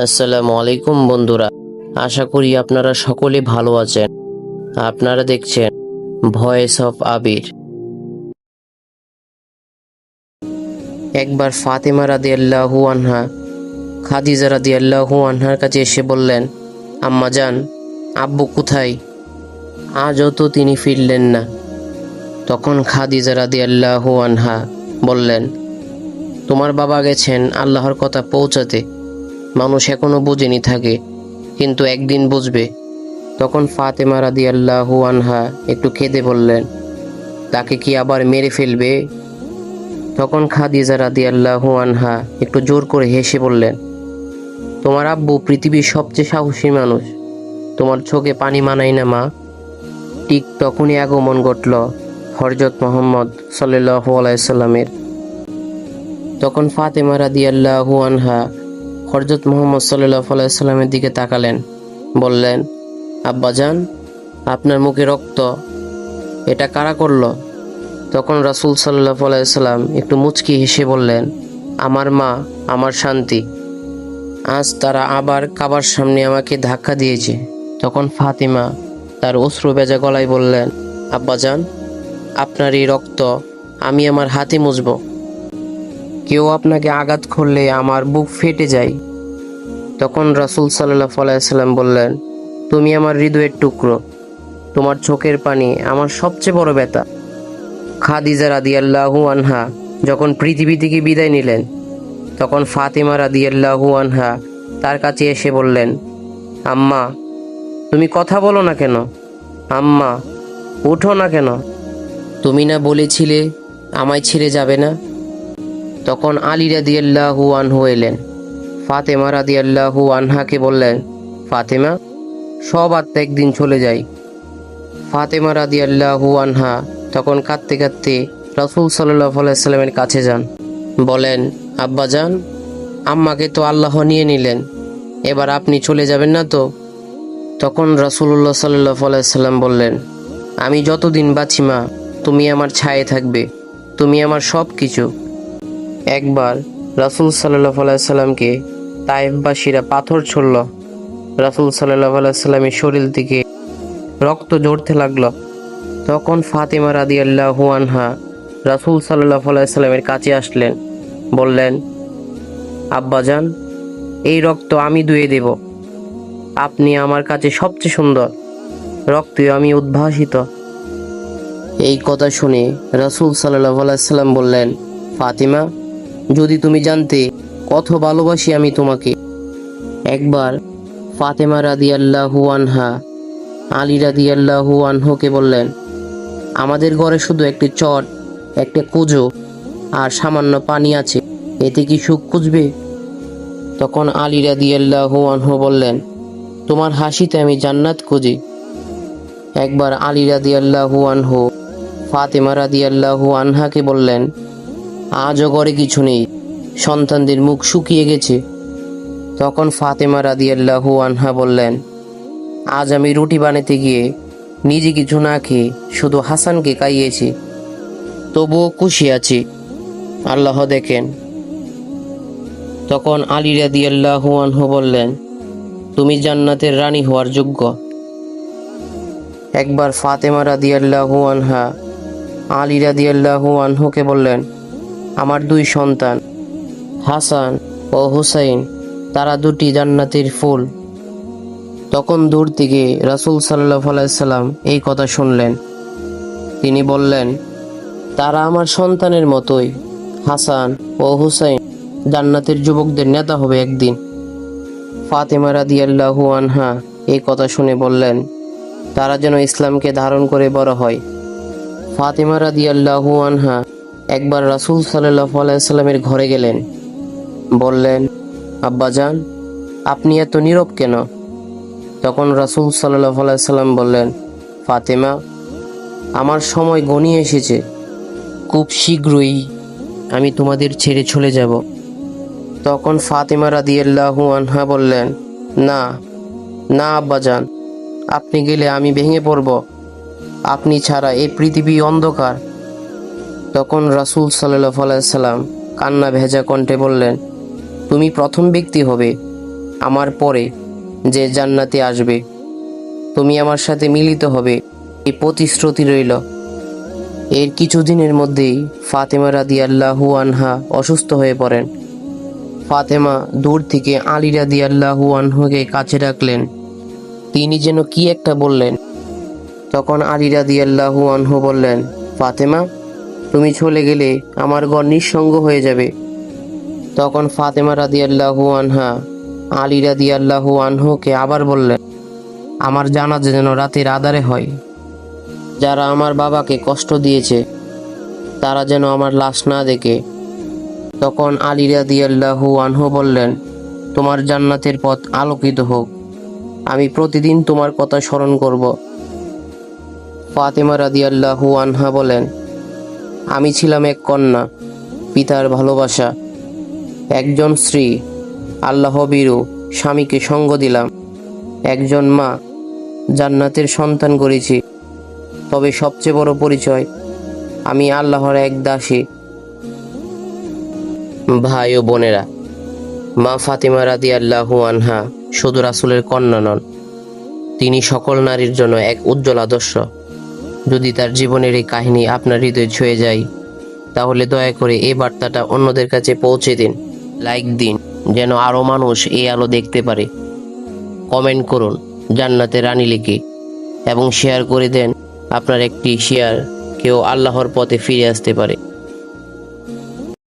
আসসালামু আলাইকুম বন্ধুরা। আশা করি আপনারা সকলে ভালো আছেন। আপনারা দেখছেন ভয়েস অফ আবির একবার ফাতেমা রাদি আল্লাহু আনহা, খাদিজা রাদি আল্লাহু আনহার কাছে এসে বললেন, আম্মা যান, আব্বু কোথায়? আজও তো তিনি ফিরলেন না। তখন খাদিজা রাদি আল্লাহু আনহা বললেন, তোমার বাবা গেছেন আল্লাহর কথা পৌঁছাতে। মানুষ এখনও বুঝেনি থাকে। কিন্তু একদিন বুঝবে। তখন ফাতেমা রাদি আল্লাহ আনহা একটু খেদে বললেন, তাকে কি আবার মেরে ফেলবে? তখন খাদিজা রাদি আল্লাহু আনহা একটু জোর করে হেসে বললেন, তোমার আব্বু পৃথিবীর সবচেয়ে সাহসী মানুষ। তোমার চোখে পানি মানাই না, মা। ঠিক তখনই আগমন ঘটল হরজত মোহাম্মদ সাল্লাহ আলাইসাল্লামের তখন ফাতেমা রাদি আল্লাহ আনহা হরজত মোহাম্মদ সাল্লাহ আলাইসাল্লামের দিকে তাকালেন, বললেন, আব্বাজান, আপনার মুখে রক্ত, এটা কারা করল? তখন রাসুল সাল্লাহ আলাইসাল্লাম একটু মুচকি হেসে বললেন, আমার মা, আমার শান্তি, আজ তারা আবার কাবার সামনে আমাকে ধাক্কা দিয়েছে। তখন ফাতিমা তার অশ্রু বেজা গলায় বললেন, আব্বাজান, আপনার এই রক্ত আমি আমার হাতে মুছবো। কেউ আপনাকে আঘাত করলে আমার বুক ফেটে যায়। তখন রাসুল সাল্লাহ আলাইসাল্লাম বললেন, তুমি আমার হৃদয়ের টুকরো। তোমার চোখের পানি আমার সবচেয়ে বড় ব্যথা। খাদিজা রাদিয়াল্লাহু আনহা যখন পৃথিবী থেকে বিদায় নিলেন, তখন ফাতিমা রাদিয়াল্লাহু আনহা তার কাছে এসে বললেন, আম্মা, তুমি কথা বলো না কেন? আম্মা, উঠো না কেন? তুমি না বলেছিলে আমায় ছেড়ে যাবে না? তখন আলী রাদিয়াল্লাহু আনহু এলেন। ফাতেমা রাদিয়াল্লাহু আনহাকে বললেন, ফাতেমা, সব আত্মা একদিন চলে যায়। ফাতেমা রাদিয়াল্লাহু আনহা তখন কাঁদতে কাঁদতে রসুল সাল্লাহ সাল্লামের কাছে যান। বলেন, আব্বা যান আম্মাকে তো আল্লাহ নিয়ে নিলেন, এবার আপনি চলে যাবেন না তো? তখন রসুল্লাহ সাল্লাহ সাল্লাম বললেন, আমি যতদিন বাঁচি মা, তুমি আমার ছায়ে থাকবে, তুমি আমার সব কিছু একবার রাসুল সাল্লাহ সাল্লামকে তাইফবাসীরা পাথর ছড়ল। রাসুল সাল্লাহ সাল্লামের শরীর থেকে রক্ত জড়তে লাগল। তখন ফাতেমা রাদি আল্লাহু আনহা রাসুল সাল্লাহ সাল্লামের কাছে আসলেন। বললেন আব্বাজান এই রক্ত আমি ধুয়ে দেব। আপনি আমার কাছে সবচেয়ে সুন্দর রক্তে আমি উদ্ভাসিত। এই কথা শুনে রাসুল সাল্লাহ সাল্লাম বললেন, ফাতিমা যদি তুমি জানতে কত ভালোবাসি আমি তোমাকে। একবার ফাতেমা রাদি আল্লাহু আনহা, আলী রাদি আল্লাহু আনহুকে বললেন, আমাদের ঘরে শুধু একটি চট, একটা কুজো আর সামান্য পানি আছে, এতে কি সুখ খুঁজবে? তখন আলী রাদি আল্লাহু আনহু বললেন, তোমার হাসিতে আমি জান্নাত খুঁজি। একবার আলী রাদি আল্লাহু আনহু ফাতেমা রাদি আল্লাহু আনহাকে বললেন আজও ঘরে কিছু নেই। সন্তানদের মুখ শুকিয়ে গেছে। তখন ফাতেমা রাদি আল্লাহু আনহা বললেন, আজ আমি রুটি বানাতে গিয়ে নিজে কিছু না খেয়ে শুধু হাসানকে খাইয়েছি। তবুও খুশি আছি। আল্লাহ দেখেন। তখন আলী রাদি আল্লাহু আনহু বললেন, তুমি জান্নাতের রানী হওয়ার যোগ্য। একবার ফাতেমা রাদি আল্লাহু আনহা আলী রাদি আল্লাহু আনহুকে বললেন আমার দুই সন্তান, হাসান ও হুসাইন। তারা দুটি জান্নাতের ফুল। তখন দূর থেকে রাসুল সাল্লাহ আলাইসাল্লাম এই কথা শুনলেন। তিনি বললেন, তারা আমার সন্তানের মতোই, হাসান ও হুসাইন, জান্নাতের যুবকদের নেতা হবে একদিন। ফাতেমা রাদিয়াল্লাহু আনহা এই কথা শুনে বললেন, তারা যেন ইসলামকে ধারণ করে বড় হয়। ফাতেমা রাদিয়াল্লাহু আনহা একবার রাসুল সাল্লাহ আলাইসাল্লামের ঘরে গেলেন। বললেন, আব্বাজান, আপনি এত নীরব কেন? তখন রাসুল সাল্লাহ সাল্লাম বললেন, ফাতেমা, আমার সময় গনিয়ে এসেছে। খুব শীঘ্রই আমি তোমাদের ছেড়ে চলে যাব। তখন ফাতেমা রাদিয়াল্লাহু আনহা বললেন, না না আব্বাজান, আপনি গেলে আমি ভেঙে পড়ব। আপনি ছাড়া এই পৃথিবী অন্ধকার। তখন রাসুল সাল্লাম কান্না ভেজা কণ্ঠে বললেন, তুমি প্রথম ব্যক্তি হবে আমার পরে যে জান্নাতে আসবে। তুমি আমার সাথে মিলিত হবে এই প্রতিশ্রুতি রইল। এর কিছুদিনের মধ্যেই ফাতেমা রাদিয়াল্লাহু আনহা অসুস্থ হয়ে পড়েন। ফাতেমা দূর থেকে আলী রাদিয়াল্লাহু আনহুকে কাছে রাখলেন তিনি যেন কি একটা বললেন। তখন আলী রাদিয়াল্লাহু আনহু বললেন, ফাতেমা তুমি চলে গেলে আমার ঘর নিঃসঙ্গ হয়ে যাবে। তখন ফাতেমা রাদিয়াল্লাহু আনহা, আলী রাদিয়াল্লাহু আনহুকে আবার বললেন, আমার জানাজা যেন রাতের আধারে হয়। যারা আমার বাবাকে কষ্ট দিয়েছে, তারা যেন আমার লাশ না দেখে। তখন আলী রাদিয়াল্লাহু আনহু বললেন, তোমার জান্নাতের পথ আলোকিত হোক। আমি প্রতিদিন তোমার কথা স্মরণ করব। ফাতেমা রাদিয়াল্লাহু আনহা বলেন আমি ছিলাম এক কন্যা, পিতার ভালোবাসা। একজন স্ত্রী, আল্লাহ বীরু, স্বামীকে সঙ্গ দিলাম। একজন মা, জান্নাতের সন্তান করেছি। তবে সবচেয়ে বড় পরিচয়, আমি আল্লাহর এক দাসী। ভাই ও বোনেরা, মা ফাতিমা রাদি আল্লাহু আনহা শুধু রাসুলের কন্যা নন, তিনি সকল নারীর জন্য এক উজ্জ্বল আদর্শ। যদি তার জীবনের এই কাহিনী আপনার হৃদয়ে ছুঁয়ে যায়, তাহলে দয়া করে এই বার্তাটা অন্যদের কাছে পৌঁছে দিন। লাইক দিন, যেন আরও মানুষ এই আলো দেখতে পারে। কমেন্ট করুন, জান্নাতে রানী লিখে, এবং শেয়ার করে দেন আপনার একটি শেয়ার, কেউ আল্লাহর পথে ফিরে আসতে পারে।